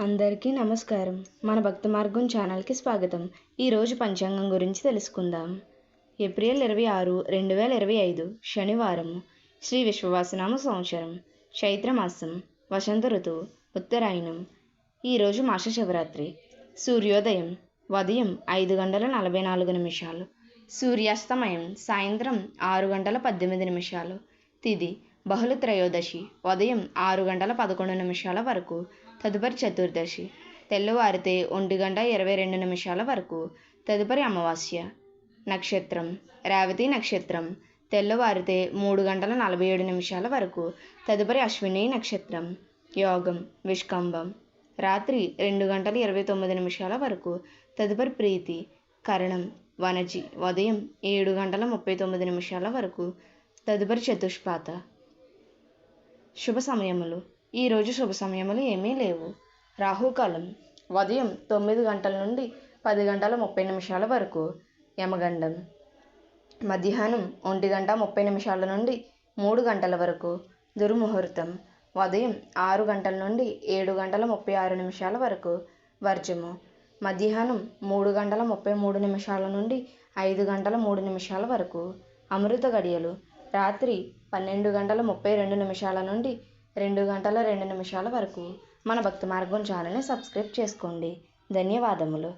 అందరికీ నమస్కారం. మన భక్తి మార్గం ఛానల్కి స్వాగతం. ఈరోజు పంచాంగం గురించి తెలుసుకుందాం. ఏప్రిల్ ఇరవై ఆరు రెండు వేల ఇరవై ఐదు శనివారం. శ్రీ విశ్వవాసనామ సంవత్సరం. చైత్రమాసం వసంత ఋతువు ఉత్తరాయణం. ఈరోజు మాస శివరాత్రి. సూర్యోదయం. ఉదయం ఐదు గంటల నలభై నాలుగు నిమిషాలు. సూర్యాస్తమయం. సాయంత్రం ఆరు గంటల పద్దెనిమిది నిమిషాలు. తిది. బహుళ త్రయోదశి ఉదయం ఆరు గంటల పదకొండు నిమిషాల వరకు తదుపరి చతుర్దశి తెల్లవారితే ఒంటి గంట ఇరవై రెండు నిమిషాల వరకు తదుపరి అమావాస్య నక్షత్రం రేవతి నక్షత్రం తెల్లవారితే మూడు గంటల నలభై ఏడు నిమిషాల వరకు తదుపరి అశ్విని నక్షత్రం యోగం విష్కంభం రాత్రి రెండు గంటల ఇరవై తొమ్మిది నిమిషాల వరకు తదుపరి ప్రీతి కరణం వనజి ఉదయం ఏడు గంటల ముప్పై తొమ్మిది నిమిషాల వరకు తదుపరి చతుష్పాత శుభ సమయములు. ఈరోజు శుభ సమయములు ఏమీ లేవు. రాహుకాలం. ఉదయం తొమ్మిది గంటల నుండి పది గంటల ముప్పై నిమిషాల వరకు. యమగండం. మధ్యాహ్నం ఒంటి గంట ముప్పై నిమిషాల నుండి మూడు గంటల వరకు. దుర్ముహూర్తం. ఉదయం ఆరు గంటల నుండి ఏడు గంటల ముప్పై ఆరు నిమిషాల వరకు. వర్జము. మధ్యాహ్నం మూడు గంటల ముప్పై మూడు నిమిషాల నుండి ఐదు గంటల మూడు నిమిషాల వరకు. అమృత గడియలు. రాత్రి పన్నెండు గంటల ముప్పై రెండు నిమిషాల నుండి రెండు గంటల రెండు నిమిషాల వరకు మన భక్తి మార్గం ఛానల్ని సబ్స్క్రైబ్ చేసుకోండి. ధన్యవాదములు.